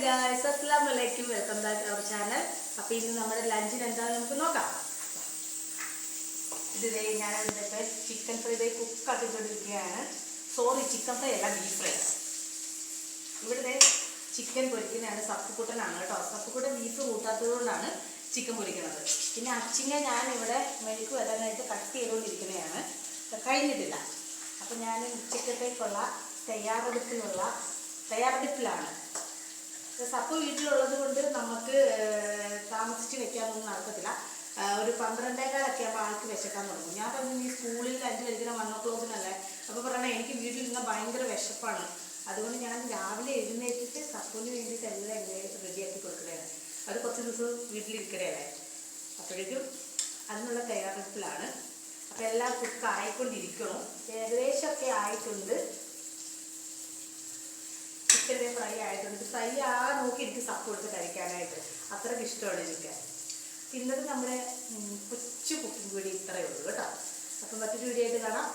Guys അസ്സാം വലൈക്കും welcome back our channel അപ്പോൾ ഇന്ന് നമ്മുടെ ലഞ്ചിന് എന്താണെന്ന് നമുക്ക് നോക്കാം. ഇത് ഞാൻ ഇതിന്റെ ചിക്കൻ ഫ്രൈ ദേ കുക്കാക്കിക്കൊണ്ടിരിക്കുകയാണ് സോറി ചിക്കൻ ഫ്രൈ അല്ല ബീഫ് ഫ്രൈ ഇവിടുത്തെ ചിക്കൻ പൊരിക്കുന്നതാണ്. സപ്പുക്കുട്ടനാണ് കേട്ടോ. സപ്പുക്കുട്ടൻ ബീഫ് കൂട്ടാത്തത് കൊണ്ടാണ് ചിക്കൻ പൊരിക്കുന്നത്. പിന്നെ അച്ചിങ്ങ ഞാൻ ഇവിടെ മെഴുക്ക് വരാനായിട്ട് കട്ട് ചെയ്തുകൊണ്ടിരിക്കുന്നതാണ് കഴിഞ്ഞിട്ടില്ല. അപ്പം ഞാൻ ഉച്ചക്കത്തേക്കുള്ള തയ്യാറെടുപ്പിനുള്ള തയ്യാറെടുപ്പിലാണ്. സപ്പ് വീട്ടിലുള്ളത് കൊണ്ട് നമുക്ക് താമസിച്ച് വെക്കാനൊന്നും നടക്കത്തില്ല. ഒരു പന്ത്രണ്ടേകാലൊക്കെ ആകുമ്പോൾ ആൾക്ക് വിശക്കാൻ തുടങ്ങും. ഞാൻ പറഞ്ഞു ഈ സ്കൂളിൽ അഞ്ച് കഴിക്കുന്ന വൺ ഓ ക്ലോക്കിനല്ലേ അപ്പോൾ പറയണേ എനിക്ക് വീട്ടിൽ നിന്ന് ഭയങ്കര വിശപ്പാണ്. അതുകൊണ്ട് ഞാൻ രാവിലെ എഴുന്നേറ്റിട്ട് സപ്പുവിന് വേണ്ടിയിട്ട് എല്ലാം എങ്ങനെ റെഡിയാക്കി കൊടുക്കുകയാണ് അത് കുറച്ച് ദിവസം വീട്ടിലിരിക്കണേല്ലേ? അപ്പോഴേക്കും അതിനുള്ള തയ്യാറെടുപ്പിലാണ്. അപ്പോൾ എല്ലാം കുക്ക് ആയിക്കൊണ്ടിരിക്കണം ഏകദേശമൊക്കെ ആയിട്ടുണ്ട്. ചിക്കന്റെ ഫ്രൈ ആയിട്ടുണ്ട്. ഫ്രൈ ആ സപ്പ് കൊടുത്ത് കഴിക്കാനായിട്ട് അത്രയ്ക്ക് ഇഷ്ടമാണ് എനിക്ക്. ഇന്നത്തെ നമ്മുടെ കൊച്ചു കുക്കിംഗ് വീഡിയോ ഇത്രയേ ഉള്ളൂ കേട്ടോ. അപ്പം മറ്റൊരു വീഡിയോ ആയിട്ട് കാണാം.